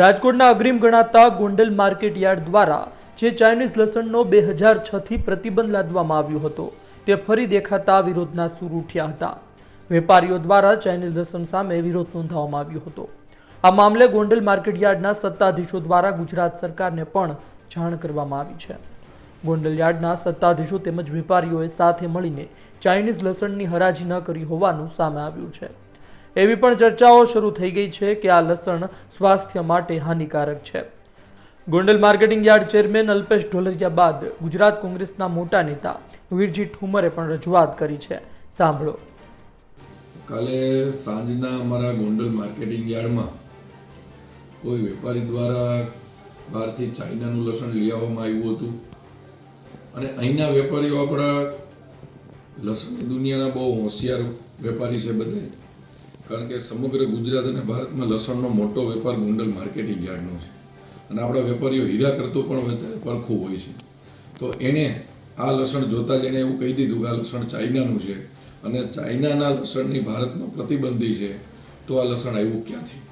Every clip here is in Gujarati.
રાજકોટના અગ્રીમ ગણાતા ગોંડલ માર્કેટ યાર્ડ દ્વારા જે ચાઇનીઝ લસણનો બે હજાર છથી પ્રતિબંધ લાદવામાં આવ્યો હતો, તે ફરી દેખાતા વિરોધના સૂર ઉઠ્યા હતા. વેપારીઓ દ્વારા ચાઇનીઝ લસણ સામે વિરોધ નોંધાવવામાં આવ્યો હતો. આ મામલે ગોંડલ માર્કેટ યાર્ડના સત્તાધીશો દ્વારા ગુજરાત સરકારને પણ જાણ કરવામાં આવી છે. ગોંડલ યાર્ડના સત્તાધીશો તેમજ વેપારીઓએ સાથે મળીને ચાઇનીઝ લસણની હરાજી ન કરી હોવાનું સામે આવ્યું છે. એવી પણ ચર્ચાઓ શરૂ થઈ ગઈ છે કે આ લસણ સ્વાસ્થ્ય માટે હાનિકારક છે. Gondal marketing yard chairman Alpesh Dholariya બાદ ગુજરાત કોંગ્રેસના મોટા નેતા વીરજી ઠુમરે પણ રજૂઆત કરી છે. સાંભળો. કાલે સાંજના અમારા ગોંડલ માર્કેટિંગ યાર્ડમાં કોઈ વેપારી દ્વારા બહારથી ચાઇનાનું લસણ લઈ આવવામાં આવ્યું હતું. અને અહીંના વેપારીઓ આપણા લસણની દુનિયાના બહુ હોશિયાર વેપારી છે બધે કારણ કે સમગ્ર ગુજરાત અને ભારતમાં લસણનો મોટો વેપાર ગુંડલ માર્કેટિંગ યાર્ડનો છે. અને આપણા વેપારીઓ હીરા કરતો પણ વધારે પરખું હોય છે. તો એણે આ લસણ જોતાં જ એણે એવું કહી દીધું કે આ લસણ ચાઇનાનું છે અને ચાઇનાના લસણની ભારતમાં પ્રતિબંધી છે તો આ લસણ આવ્યું ક્યાંથી?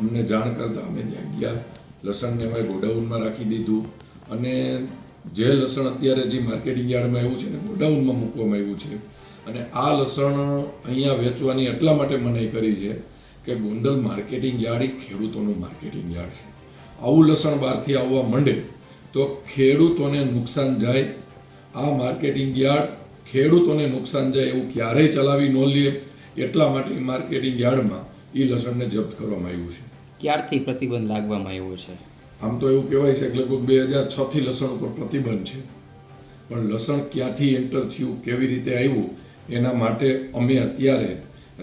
અમને જાણ કરતાં અમે ત્યાં ગયા, લસણને અમે ગોડાઉનમાં રાખી દીધું અને જે લસણ અત્યારે જે માર્કેટિંગ યાર્ડમાં આવ્યું છે ને ગોડાઉનમાં મૂકવામાં આવ્યું છે. અને આ લસણ અહીંયા વેચવાની એટલા માટે મનાઈ કરી છે કે ગોંડલ માર્કેટિંગ યાર્ડ એ ખેડૂતોનું માર્કેટિંગ યાર્ડ છે. આવું લસણ બહારથી આવવા માંડે તો ખેડૂતોને નુકસાન જાય. આ માર્કેટિંગ યાર્ડ ખેડૂતોને નુકસાન જાય એવું ક્યારેય ચલાવી ન લે. એટલા માટે માર્કેટિંગ યાર્ડમાં એ લસણને જપ્ત કરવામાં આવ્યું છે. ક્યારથી પ્રતિબંધ લાગવામાં આવ્યો છે? આમ તો એવું કહેવાય છે કે લગભગ બે હજાર છથી લસણ ઉપર પ્રતિબંધ છે. પણ લસણ ક્યાંથી એન્ટર થયું કેવી રીતે આવ્યું એના માટે અમે અત્યારે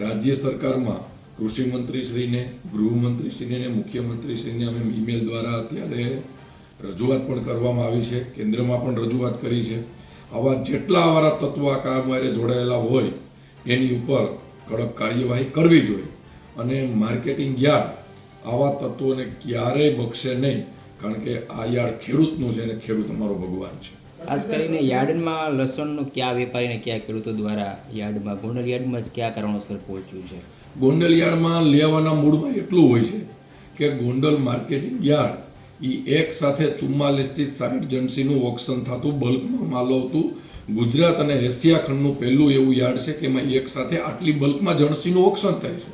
રાજ્ય સરકારમાં કૃષિ મંત્રીશ્રીને ગૃહમંત્રીશ્રીને અને મુખ્યમંત્રીશ્રીને અમે ઈમેલ દ્વારા અત્યારે રજૂઆત પણ કરવામાં આવી છે. કેન્દ્રમાં પણ રજૂઆત કરી છે. આવા જેટલા અમારા તત્વો આ કામવારે જોડાયેલા હોય, એની ઉપર કડક કાર્યવાહી કરવી જોઈએ. અને માર્કેટિંગ યાર્ડ આવા તત્વોને ક્યારેય બક્ષે નહીં, કારણ કે આ યાર્ડ ખેડૂતનું છે અને ખેડૂત અમારો ભગવાન છે. ખાસ કરીને યાર્ડમાં લસણનું કયા વેપારીને કયા ખેડૂતો દ્વારા યાર્ડમાં, ગોંડલ યાર્ડમાં જ કયા કારણોસર પહોંચ્યું છે? ગોંડલ યાર્ડમાં લેવાના મૂળમાં એટલું હોય છે કે ગોંડલ માર્કેટિંગ યાર્ડ એ એક સાથે ચુમ્માલીસથી સાઠ જણસીનું ઓક્શન થતું, બલ્કમાં માલ આવતું. ગુજરાત અને એશિયા ખંડનું પહેલું એવું યાર્ડ છે કે એમાં એક સાથે આટલી બલ્કમાં જણસીનું ઓક્શન થાય છે.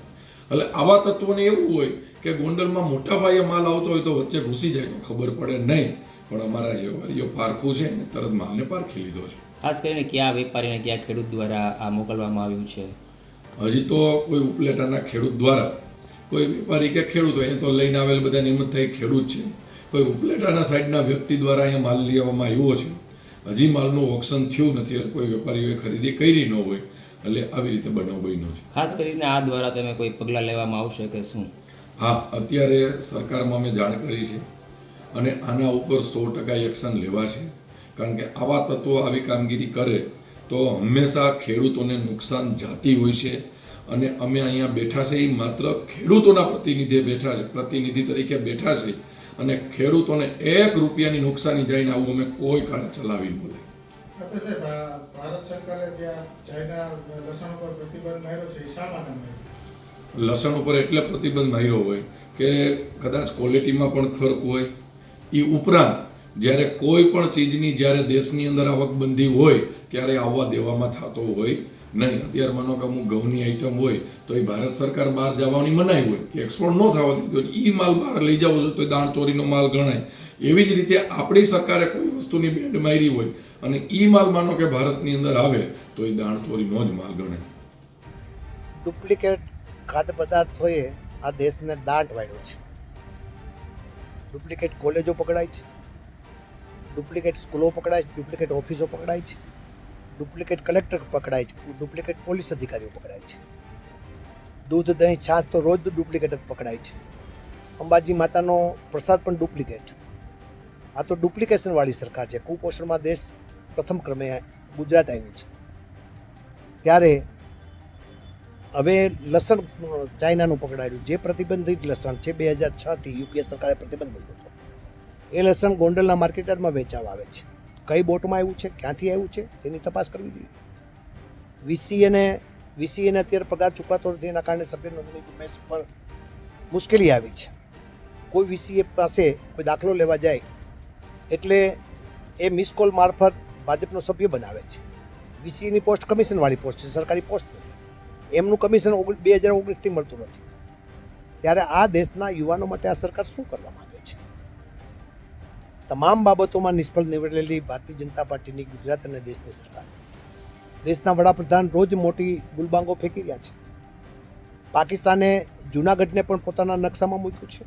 એટલે આવા તત્વોને એવું હોય કે ગોંડલમાં મોટા પાયે માલ આવતો હોય તો વચ્ચે ઘૂસી જાય તો ખબર પડે નહીં. પણ અમારા વેપારીઓ પારખું છે ને તરત માલને પારખી લીધો છે. ખાસ કરીને કયા વેપારીને કયા ખેડૂત દ્વારા આ મોકલવામાં આવ્યું છે? હજી તો કોઈ ઉપલેટાના ખેડૂત દ્વારા કોઈ વેપારી કે ખેડૂત હોય તો લઈને આવેલ બધા નિયમિત થઈ ખેડૂત છે. કોઈ ઉપલેટાના સાઈડના વ્યક્તિ દ્વારા અહીંયા માલ લેવામાં આવ્યો છે. હજી માલનું ઓક્શન થયું નથી કોઈ વેપારીઓએ ખરીદી કરી ન હોય એટલે આવી રીતે બનાવ બન્યો છે. ખાસ કરીને આ દ્વારા તમે કોઈ પગલાં લેવામાં આવશે કે શું? હા અત્યારે સરકારમાં અમે જાણ કરી છે અને આના ઉપર સો ટકા એક્શન લેવાશે. કારણ કે આવા તત્વો આવી કામગીરી કરે તો હંમેશા ખેડૂતોને નુકસાન જાતી હોય છે. અને અમે અહીંયા બેઠા છે એ માત્ર ખેડૂતોના પ્રતિનિધિ બેઠા છે પ્રતિનિધિ તરીકે બેઠા છે. અને ખેડૂતોને એક રૂપિયાની નુકસાની જાય આવું અમે કોઈ કાળે ચલાવી ન લે ભારત સરકારે લસણ પર પ્રતિબંધ માર્યો છે એ શા માટે માર્યો? લસણ ઉપર એટલે પ્રતિબંધ માર્યો હોય કે કદાચ ક્વોલિટીમાં પણ ફરક હોય. એ ઉપરાંત જ્યારે કોઈ પણ ચીજની જ્યારે દેશની અંદર આવકબંધી હોય, ત્યારે આવવા દેવામાં થતો હોય નહીં. અત્યારે માનો કે અમુક ઘઉંની આઈટમ હોય, તો એ ભારત સરકાર બહાર જવાની મનાઈ હોય કે એક્સપોર્ટ ન થવા દીધો એ માલ બહાર લઈ જવો તો દાણ ચોરીનો માલ ગણાય. એવી જ રીતે આપણી સરકારે કોઈ વસ્તુની બેન્ડ મારી હોય અને એ માલ માનો કે ભારતની અંદર આવે, તો એ દાણ ચોરીનો જ માલ ગણાય. ડુપ્લિકેટ ખાદ્ય પદાર્થોએ આ દેશને દાંટ વાળ્યો છે. ડુપ્લિકેટ કોલેજો પકડાય છે. ડુપ્લિકેટ સ્કૂલો પકડાય છે, ડુપ્લિકેટ ઓફિસો પકડાય છે, ડુપ્લિકેટ કલેક્ટર પકડાય છે, ડુપ્લિકેટ પોલીસ અધિકારીઓ પકડાય છે. દૂધ, દહીં, છાશ તો રોજ ડુપ્લિકેટ જ પકડાય છે. અંબાજી માતાનો પ્રસાદ પણ ડુપ્લિકેટ. આ તો ડુપ્લિકેશનવાળી સરકાર છે. કુપોષણમાં દેશ પ્રથમ ક્રમે ગુજરાત આવ્યું છે. ત્યારે હવે લસણ ચાઇનાનું પકડાયું. જે પ્રતિબંધિત લસણ છે, બે હજાર છથી યુપીએ સરકારે પ્રતિબંધ મૂક્યો હતો. એ લસણ ગોંડલના માર્કેટમાં વેચાવા આવે છે. કઈ બોટમાં આવ્યું છે, ક્યાંથી આવ્યું છે, તેની તપાસ કરવી જોઈએ. વીસીએને વીસીએને અત્યારે પગાર ચૂકવાતો નથી, એના કારણે સભ્ય નોંધણી મેસ પર મુશ્કેલી આવી છે. કોઈ વીસીએ પાસે કોઈ દાખલો લેવા જાય, એટલે એ મિસ કોલ મારફત ભાજપનો સભ્ય બનાવે છે. વીસીની પોસ્ટ કમિશનવાળી પોસ્ટ છે, સરકારી પોસ્ટ એમનું કમિશન બે હજાર ઓગણીસથી મળતું નથી. ત્યારે આ દેશના યુવાનો માટે આ સરકાર શું કરવા માંગે છે? તમામ બાબતોમાં નિષ્ફળ નીવડેલી ભારતીય જનતા પાર્ટીની ગુજરાત અને દેશની સરકાર. દેશના વડાપ્રધાન રોજ મોટી ગુલબાંગો ફેંકી રહ્યા છે. પાકિસ્તાને જૂનાગઢને પણ પોતાના નકશામાં મૂક્યું છે.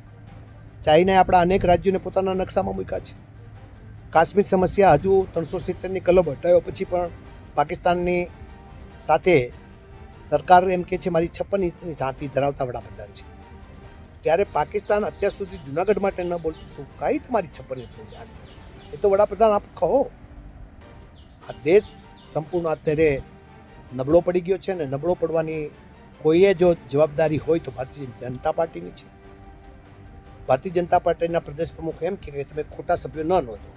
ચાઇનાએ આપણા અનેક રાજ્યોને પોતાના નકશામાં મૂક્યા છે. કાશ્મીર સમસ્યા હજુ ત્રણસો સિત્તેરની કલમ હટાવ્યા પછી પણ પાકિસ્તાનની સાથે સરકાર એમ કે છે, મારી છપ્પન ઇંચની છાતી ધરાવતા વડાપ્રધાન છે. ત્યારે પાકિસ્તાન અત્યાર સુધી જુનાગઢ માટે ન બોલતું હતું કઈ તમારી છપ્પન ઇંચની છાતી છે? એ તો વડાપ્રધાન આપ કહો. આ દેશ સંપૂર્ણ અત્યારે નબળો પડી ગયો છે ને નબળો પડવાની કોઈએ જો જવાબદારી હોય તો ભારતીય જનતા પાર્ટીની છે. ભારતીય જનતા પાર્ટીના પ્રદેશ પ્રમુખ એમ કે તમે ખોટા સભ્યો ન નોંધો.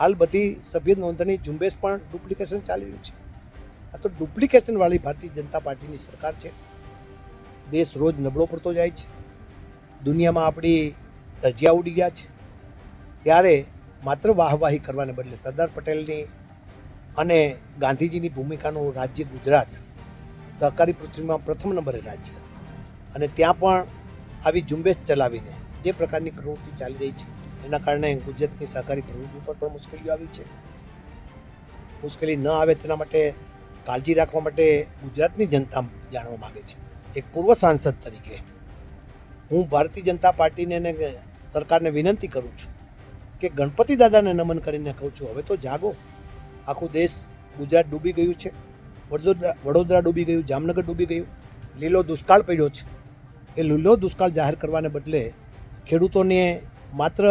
હાલ બધી સભ્ય નોંધણી ઝુંબેશ પણ ડુપ્લિકેશન ચાલી રહ્યું છે. આ તો ડુપ્લિકેશન વાળી ભારતીય જનતા પાર્ટીની સરકાર છે. દેશ રોજ નબળો પડતો જાય છે. દુનિયામાં આપણી ધજિયા ઉડી ગયા છે. ત્યારે માત્ર વાહવાહી કરવાને બદલે સરદાર પટેલની અને ગાંધીજીની ભૂમિકાનું રાજ્ય ગુજરાત સહકારી પૃથ્વીમાં પ્રથમ નંબરે રાજ્ય અને ત્યાં પણ આવી ઝુંબેશ ચલાવીને જે પ્રકારની પ્રવૃત્તિ ચાલી રહી છે, એના કારણે ગુજરાતની સહકારી પ્રવૃત્તિ ઉપર પણ મુશ્કેલીઓ આવી છે. મુશ્કેલી ન આવે તેના માટે કાળજી રાખવા માટે ગુજરાતની જનતા જાણવા માગે છે. એક પૂર્વ સાંસદ તરીકે હું ભારતીય જનતા પાર્ટીને અને સરકારને વિનંતી કરું છું કે ગણપતિ દાદાને નમન કરીને કહું છું, હવે તો જાગો. આખું દેશ ગુજરાત ડૂબી ગયું છે. વડોદરા વડોદરા ડૂબી ગયું, જામનગર ડૂબી ગયું. લીલો દુષ્કાળ પડ્યો છે. એ લીલો દુષ્કાળ જાહેર કરવાને બદલે ખેડૂતોને માત્ર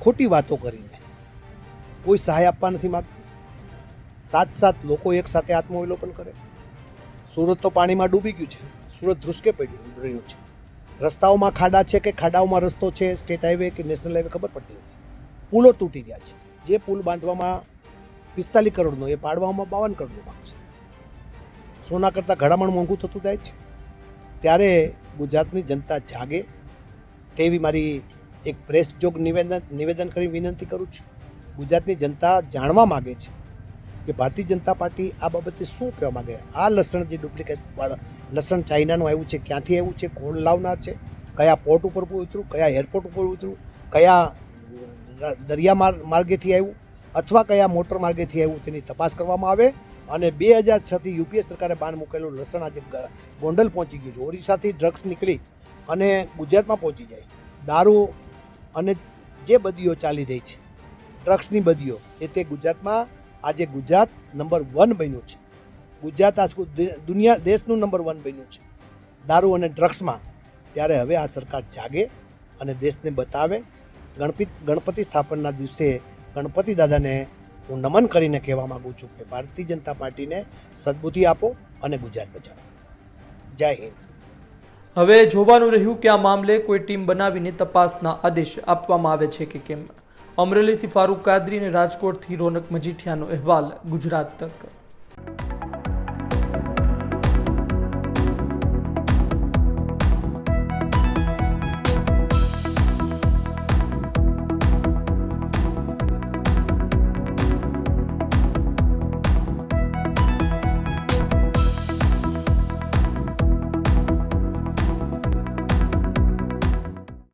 ખોટી વાતો કરીને કોઈ સહાય આપવા નથી માગતું. સાત સાત લોકો એક સાથે આત્મવિલોપન કરે. સુરત તો પાણીમાં ડૂબી ગયું છે. સુરત ધ્રુસકે પડ્યું રહ્યું છે. રસ્તાઓમાં ખાડા છે કે ખાડાઓમાં રસ્તો છે, સ્ટેટ હાઈવે કે નેશનલ હાઈવે ખબર પડતી નથી. પુલો તૂટી ગયા છે. જે પુલ બાંધવામાં પિસ્તાલીસ કરોડનો, એ પાડવામાં બાવન કરોડનો ભાગ છે. સોના કરતાં ઘડામણ મોંઘું થતું જાય છે. ત્યારે ગુજરાતની જનતા જાગે તેવી મારી એક પ્રેસ જોગ નિવેદન નિવેદન કરી વિનંતી કરું છું. ગુજરાતની જનતા જાણવા માગે છે કે ભારતીય જનતા પાર્ટી આ બાબતે શું કહેવા માગે? આ લસણ જે ડુપ્લિકેટ લસણ ચાઇનાનું આવ્યું છે, ક્યાંથી આવ્યું છે, કોણ લાવનાર છે? કયા પોર્ટ ઉપર ઉતર્યું? કયા એરપોર્ટ ઉપર ઉતર્યું? કયા દરિયા માર્ગેથી આવ્યું? અથવા કયા મોટર માર્ગેથી આવ્યું? તેની તપાસ કરવામાં આવે. અને બે હજાર છથી યુપીએ સરકારે બાન મૂકેલું લસણ આજે ગોંડલ પહોંચી ગયું છે. ઓરિસ્સાથી ડ્રગ્સ નીકળી અને ગુજરાતમાં પહોંચી જાય. દારૂ અને જે બદીઓ ચાલી રહી છે, ડ્રગ્સની બદીઓ, એ તે ગુજરાતમાં આજે ગુજરાત નંબર વન બન્યું છે. ગુજરાત આજ દુનિયા, દેશનું નંબર વન બન્યું છે. દારૂ અને ડ્રગ્સમાં ત્યારે હવે આ સરકાર જાગે અને દેશને બતાવે. ગણપતિ ગણપતિ સ્થાપનના દિવસે ગણપતિ દાદાને હું નમન કરીને કહેવા માગું છું કે ભારતીય જનતા પાર્ટીને સદબુદ્ધિ આપો અને ગુજરાત બચાવો. જય હિન્દ. હવે જોવાનું રહ્યું કે આ મામલે કોઈ ટીમ બનાવીને તપાસના આદેશ આપવામાં આવે છે કે કેમ? અમરેલીથી ફારૂક કાદરી અને રાજકોટથી રોનક મજીઠિયાનો અહેવાલ ગુજરાત તક.